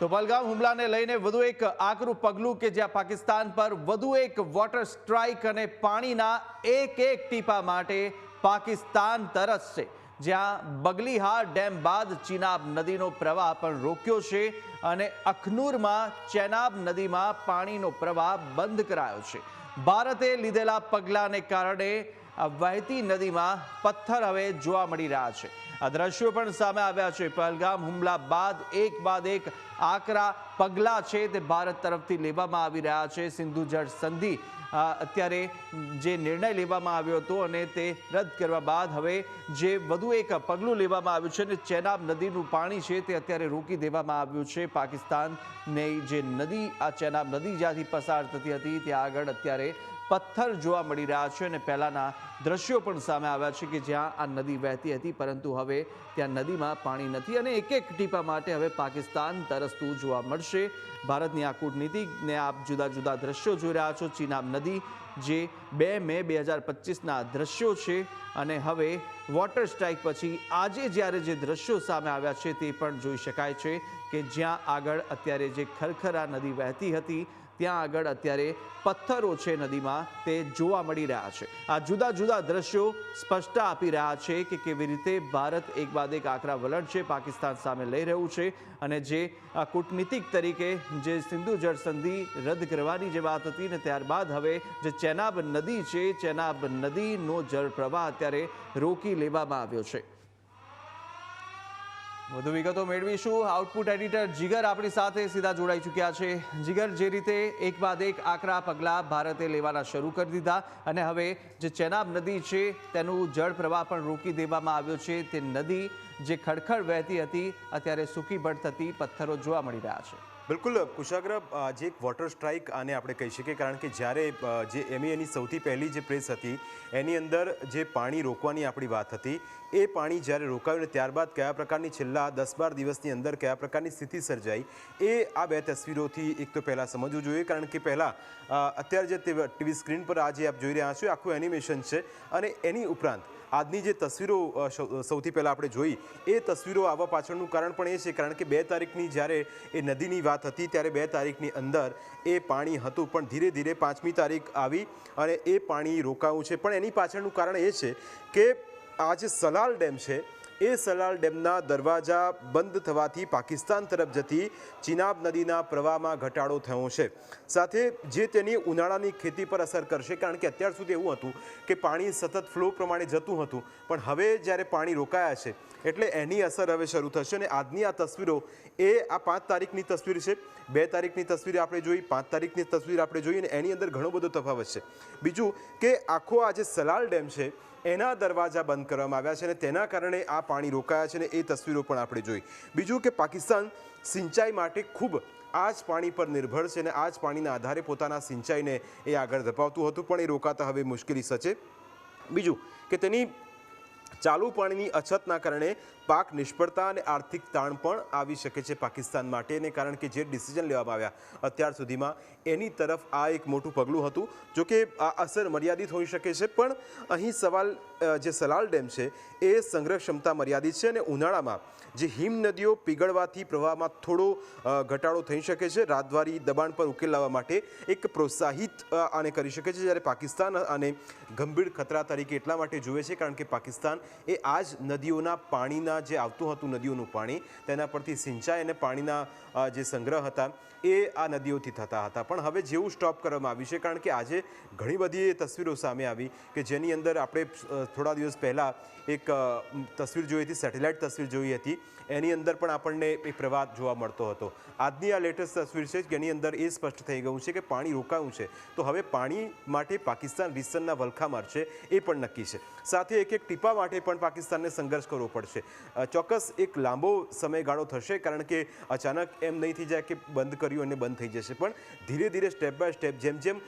તો બલગામ હુમલાને લઈને વધુ એક આકરું પગલું કે જ્યાં પાકિસ્તાન પર વધુ એક વોટર સ્ટ્રાઇક અને પાણીના એક એક ટીપા માટે પાકિસ્તાન તરસ છે. જ્યાં બગલીહાર ડેમ બાદ ચિનાબ નદીનો પ્રવાહ પણ રોક્યો છે અને અખનૂરમાં ચેનાબ નદીમાં પાણીનો પ્રવાહ બંધ કરાયો છે. ભારતે લીધેલા પગલાંને કારણે વહેતી નદીમાં પથ્થર હવે જોવા મળી રહ્યા છે. આ દ્રશ્યો પણ સામે આવ્યા છે. પહેલગામ હુમલા બાદ એક બાદ એક આકરા પગલાં છે તે ભારત તરફથી લેવામાં આવી રહ્યા છે. સિંધુ જળ સંધિ અત્યારે જે નિર્ણય લેવામાં આવ્યો હતો અને તે રદ કરવા બાદ હવે જે વધુ એક પગલું લેવામાં આવ્યું છે અને ચેનાબ નદીનું પાણી છે તે અત્યારે રોકી દેવામાં આવ્યું છે. પાકિસ્તાનની જે નદી, આ ચેનાબ નદી જ્યાંથી પસાર થતી હતી, ત્યાં આગળ અત્યારે પથ્થર જોવા મળી રહ્યા છે અને પહેલાંના દ્રશ્યો પણ સામે આવ્યા છે કે જ્યાં આ નદી વહેતી હતી, પરંતુ હવે ત્યાં નદીમાં પાણી નથી અને એક એક ટીપા માટે હવે પાકિસ્તાન તરસતું જોવા મળશે. ભારતની આ કૂટનીતિને આપ જુદા જુદા દ્રશ્યો જોઈ રહ્યા છો. ચીનાબ નદી જે બે મે બે હજાર પચીસના દ્રશ્યો છે અને હવે વોટર સ્ટ્રાઇક પછી આજે જ્યારે જે દ્રશ્યો સામે આવ્યા છે તે પણ જોઈ શકાય છે કે જ્યાં આગળ અત્યારે જે ખરખરા નદી વહેતી હતી ત્યાં આગળ અત્યારે પથ્થરો છે નદીમાં, તે જોવા મળી રહ્યા છે. આ જુદા જુદા દ્રશ્યો સ્પષ્ટતા આપી રહ્યા છે કે કેવી રીતે ભારત એક બાદ એક આકરા વલણ છે, પાકિસ્તાન સામે લઈ રહ્યું છે અને જે કૂટનીતિક તરીકે જે સિંધુ જળ સંધિ રદ કરવાની જે વાત હતી ને ત્યારબાદ હવે જે ચેનાબ નદી છે, ચેનાબ નદીનો જળ પ્રવાહ અત્યારે રોકી લેવામાં આવ્યો છે. વધુ વિગતો મેળવીશું. આઉટપુટ એડિટર જીગર આપણી સાથે સીધા જોડાઈ ચૂક્યા છે. જીગર, જે રીતે એક બાદ એક આકરા પગલાં ભારતે લેવાના શરૂ કરી દીધા અને હવે જે ચેનાબ નદી છે, તેનું જળ પ્રવાહ પણ રોકી દેવામાં આવ્યો છે. તે નદી જે ખડખડ વહેતી હતી, અત્યારે સૂકી ભટ થતી પથ્થરો જોવા મળી રહ્યા છે. બિલકુલ, કુશાગ્ર જે એક વોટર સ્ટ્રાઇક આને આપણે કહી શકીએ, કારણ કે જ્યારે જે જે એમઈએની સૌથી પહેલી જે પ્રેસ હતી, એની અંદર જે પાણી રોકવાની આપણી વાત હતી, એ પાણી જ્યારે રોકાયું ને ત્યારબાદ કયા પ્રકારની છેલ્લા દસ બાર દિવસની અંદર કયા પ્રકારની સ્થિતિ સર્જાઈ, એ આ બે તસવીરોથી એક તો પહેલાં સમજવું જોઈએ, કારણ કે પહેલાં અત્યારે જે ટીવી સ્ક્રીન પર આજે આપ જોઈ રહ્યા છો આખું એનિમેશન છે અને એની ઉપરાંત આજની જે તસવીરો સૌથી પહેલાં આપણે જોઈ, એ તસવીરો આવવા પાછળનું કારણ પણ એ છે, કારણ કે બે તારીખની જ્યારે એ નદીની વાત હતી, ત્યારે બે તારીખની અંદર એ પાણી હતું, પણ ધીરે ધીરે પાંચમી તારીખ આવી અને એ પાણી રોકાવું છે. પણ એની પાછળનું કારણ એ છે કે આ જે સલાલ ડેમ છે એ સલાલ ડેમના દરવાજા બંધ થવાથી પાકિસ્તાન તરફ જતી ચિનાબ નદીના પ્રવાહમાં ઘટાડો થયો છે. સાથે જે તેની ઉનાળાની ખેતી પર અસર કરશે, કારણ કે અત્યાર સુધી એવું હતું કે પાણી સતત ફ્લો પ્રમાણે જતું હતું, પણ હવે જ્યારે પાણી રોકાયા છે, એટલે એની અસર હવે શરૂ થશે અને આજની આ તસવીરો એ આ પાંચ તારીખની તસવીર છે. બે તારીખની તસવીર આપણે જોઈ, પાંચ તારીખની તસવીર આપણે જોઈ અને એની અંદર ઘણો બધો તફાવત છે. બીજું કે આખો આ જે સલાલ ડેમ છે એના દરવાજા બંધ કરવામાં આવ્યા છે અને તેના કારણે આ પાણી રોકાયા છે અને એ તસવીરો પણ આપણે જોઈ. બીજું કે પાકિસ્તાન સિંચાઈ માટે ખૂબ આ જ પાણી પર નિર્ભર છે અને આ જ પાણીના આધારે પોતાના સિંચાઈને એ આગળ ધપાવતું હતું, પણ એ રોકાતા હવે મુશ્કેલી સચે બીજું કે તેની ચાલુ પાણીની અછતના કારણે પાક નિષ્ફળતા અને આર્થિક તાણ પણ આવી શકે છે પાકિસ્તાન માટે અને કારણ કે જે ડિસિઝન લેવામાં આવ્યા અત્યાર સુધીમાં એની તરફ આ એક મોટું પગલું હતું. જો કે આ અસર મર્યાદિત હોઈ શકે છે, પણ અહીં સવાલ જે સલાલ ડેમ છે એ સંગ્રહ ક્ષમતા મર્યાદિત છે અને ઉનાળામાં જે હિમ નદીઓ પીગળવાથી પ્રવાહમાં થોડો ઘટાડો થઈ શકે છે. રાતવારી દબાણ પર ઉકેલ લાવવા માટે એક પ્રોત્સાહિત આને કરી શકે છે, જ્યારે પાકિસ્તાન આને ગંભીર ખતરા તરીકે એટલા માટે જુએ છે, કારણ કે પાકિસ્તાન એ આ જ નદીઓના પાણીના જે આવતું હતું નદીઓનું પાણી, તેના પરથી સિંચાઈ અને પાણીના જે સંગ્રહ હતા, એ આ નદીઓથી થતા હતા. પણ હવે જેવું સ્ટોપ કરવામાં આવ્યું છે, કારણ કે આજે ઘણી બધી તસવીરો સામે આવી કે જેની અંદર આપણે થોડા દિવસ પહેલાં એક તસવીર જોઈ હતી, સેટેલાઇટ તસવીર જોઈ હતી. એની અંદર પણ આપણને એક પ્રવાહ જોવા મળતો હતો. આજની આ લેટેસ્ટ તસવીર છે જેની અંદર એ સ્પષ્ટ થઈ ગયું છે કે પાણી રોકાયું છે. તો હવે પાણી માટે પાકિસ્તાન રીસનના વલખા મારશે એ પણ નક્કી છે. સાથે એક એક ટીપા માટે પણ પાકિસ્તાનને સંઘર્ષ કરવો પડશે. ચોક્કસ એક લાંબો સમયગાળો થશે કારણ કે અચાનક એમ નહીં થઈ જાય કે બંધ કર્યું અને બંધ થઈ જશે. પણ ધીરે ધીરે સ્ટેપ બાય સ્ટેપ જેમ જેમ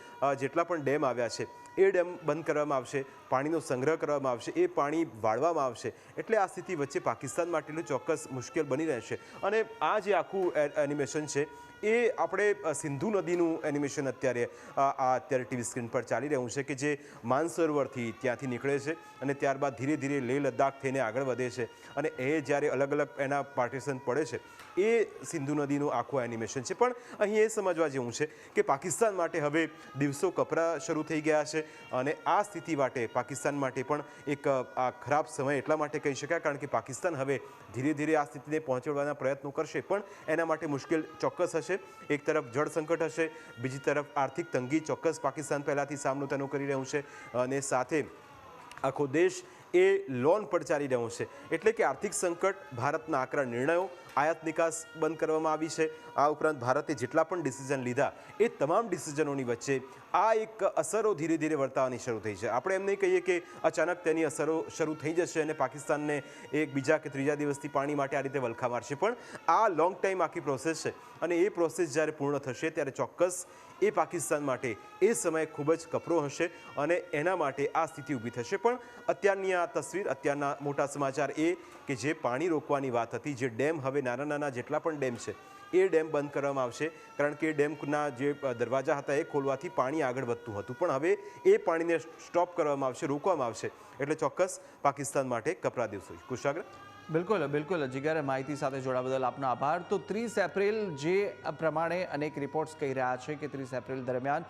જેટલા પણ ડેમ આવ્યા છે એ ડેમ બંધ કરવામાં આવશે. પાણીનો સંગ્રહ કરવામાં આવશે. એ પાણી વાળવામાં આવશે. એટલે આ સ્થિતિ વચ્ચે પાકિસ્તાન માટેનું ચોક્કસ મુશ્કેલ બની રહેશે. અને આ જે આખું એનિમેશન છે એ આપણે સિંધુ નદીનું એનિમેશન અત્યારે આ અત્યારે ટીવી સ્ક્રીન પર ચાલી રહ્યું છે કે જે માનસરોવરથી ત્યાંથી નીકળે છે અને ત્યારબાદ ધીરે ધીરે લેહ લદ્દાખ થઈને આગળ વધે છે અને એ જ્યારે અલગ અલગ એના પાર્ટીશન પડે છે, એ સિંધુ નદીનું આખું એનિમેશન છે. પણ અહીં એ સમજવા જેવું છે કે પાકિસ્તાન માટે હવે દિવસો કપરા શરૂ થઈ ગયા છે અને આ સ્થિતિ માટે, પાકિસ્તાન માટે પણ એક આ ખરાબ સમય એટલા માટે કહી શકાય કારણ કે પાકિસ્તાન હવે ધીરે ધીરે આ સ્થિતિને પહોંચાડવાના પ્રયત્નો કરશે પણ એના માટે મુશ્કેલ ચોક્કસ હશે. એક તરફ જળ સંકટ હશે, બીજી તરફ આર્થિક તંગી ચોક્કસ પાકિસ્તાન પહેલાંથી સામનો તેનો કરી રહ્યું છે અને સાથે આખો દેશ એ લોન પર ચાલી રહ્યું છે. એટલે કે આર્થિક સંકટ, ભારતના આકરા નિર્ણયો, આયાત નિકાસ બંધ કરવામાં આવી છે. આ ઉપરાંત ભારતે જેટલા પણ ડિસિઝન લીધા, એ તમામ ડિસિઝનોની વચ્ચે આ એક અસરો ધીરે ધીરે વર્તાવાની શરૂ થઈ છે. આપણે એમ નહીં કહીએ કે અચાનક તેની અસરો શરૂ થઈ જશે અને પાકિસ્તાનને એક બીજા કે ત્રીજા દિવસથી પાણી માટે આ રીતે વલખા મારશે. પણ આ લોંગ ટાઈમ આખી પ્રોસેસ છે અને એ પ્રોસેસ જ્યારે પૂર્ણ થશે, ત્યારે ચોક્કસ એ પાકિસ્તાન માટે એ સમય ખૂબ જ કપરો હશે અને એના માટે આ સ્થિતિ ઊભી થશે. પણ અત્યારની આ તસવીર, અત્યારના મોટા સમાચાર એ કે જે પાણી રોકવાની વાત હતી, જે ડેમ હવે નાના નાના જેટલા પણ ડેમ છે, એ ડેમ બંધ કરવામાં આવશે. કારણ કે ડેમના જે દરવાજા હતા એ ખોલવાથી પાણી આગળ વધતું હતું. પણ હવે એ પાણીને સ્ટોપ કરવામાં આવશે, રોકવામાં આવશે. એટલે ચોક્કસ પાકિસ્તાન માટે કપરા દિવસો કુશાગ્ર બિલકુલ બિલકુલ. જીગર માહિતી સાથે જોડા બદલ આપનો આભાર. તો ત્રીસ એપ્રિલ જે પ્રમાણે અનેક રિપોર્ટ્સ કહી રહ્યા છે કે ત્રીસ એપ્રિલ દરમિયાન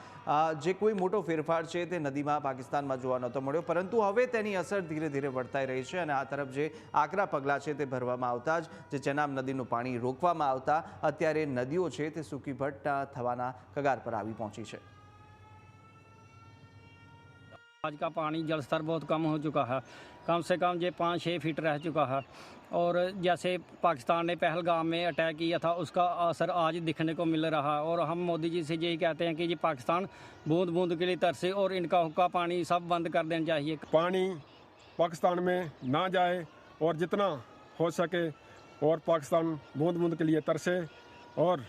જે કોઈ મોટો ફેરફાર છે તે નદીમાં પાકિસ્તાનમાં જોવા નહોતો મળ્યો. પરંતુ હવે તેની અસર ધીરે ધીરે વર્તાઈ રહી છે અને આ તરફ જે આકરા પગલાં છે તે ભરવામાં આવતા જ, જે ચેનાબ નદીનું પાણી રોકવામાં આવતા, અત્યારે નદીઓ છે તે સૂકી ભટ્ટ થવાના કગાર પર આવી પહોંચી છે. आज का पानी जल स्तर बहुत कम हो चुका है। कम से कम ये पाँच छः फीट रह चुका है। और जैसे पाकिस्तान ने पहलगाम में अटैक किया था, उसका असर आज दिखने को मिल रहा है। और हम मोदी जी से यही कहते हैं कि ये पाकिस्तान बूंद बूंद के लिए तरसे और इनका हुक्का पानी सब बंद कर देना चाहिए। पानी पाकिस्तान में ना जाए और जितना हो सके और पाकिस्तान बूंद बूंद के लिए तरसे। और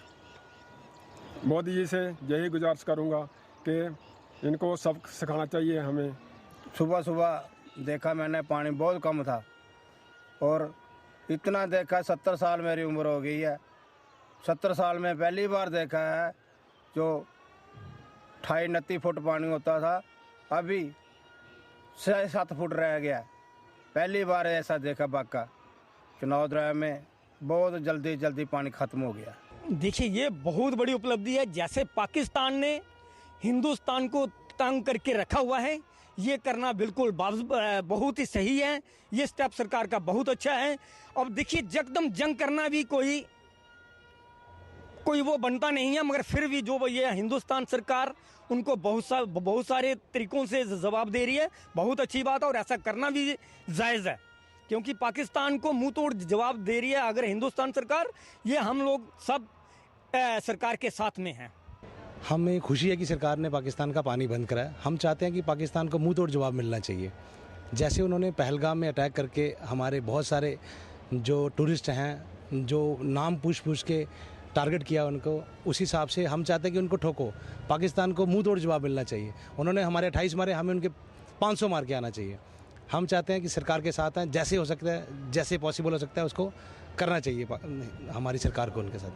मोदी जी से यही गुजारिश करूँगा कि इनको सबक सिखाना चाहिए हमें। सुबह सुबह देखा मैंने पानी बहुत कम था। और इतना देखा सत्तर साल मेरी उम्र हो गई है। सत्तर साल में पहली बार देखा है जो अठाई उनतीस फुट पानी होता था अभी छः सात फुट रह गया। पहली बार ऐसा देखा बाका चुनाव द्राय में बहुत जल्दी जल्दी पानी खत्म हो गया। देखिए ये बहुत बड़ी उपलब्धि है। जैसे पाकिस्तान ने हिंदुस्तान को तंग करके रखा हुआ है। ये करना बिल्कुल बहुत ही सही है। ये स्टेप सरकार का बहुत अच्छा है। अब देखिए जकदम जंग करना भी कोई कोई वो बनता नहीं है मगर फिर भी जो ये हिंदुस्तान सरकार उनको बहुत सा बहुत सारे तरीकों से जवाब दे रही है। बहुत अच्छी बात है और ऐसा करना भी जायज़ है। क्योंकि पाकिस्तान को मुँह तोड़ जवाब दे रही है अगर हिंदुस्तान सरकार ये हम लोग सब अ, सरकार के साथ में हैं। हमें खुशी है कि सरकार ने पाकिस्तान का पानी बंद कराया हम चाहते हैं कि पाकिस्तान को मुँह तोड़ जवाब मिलना चाहिए। जैसे उन्होंने पहलगाम में अटैक करके हमारे बहुत सारे जो टूरिस्ट हैं, जो नाम पूछ पूछ के टारगेट किया उनको, उस हिसाब से हम चाहते हैं कि उनको ठोको। पाकिस्तान को मुँह तोड़ जवाब मिलना चाहिए। उन्होंने हमारे अट्ठाईस मारे, हमें उनके 500 मार के आना चाहिए। हम चाहते हैं कि सरकार के साथ हैं, जैसे हो सकता है, जैसे पॉसिबल हो सकता है उसको करना चाहिए हमारी सरकार को उनके साथ।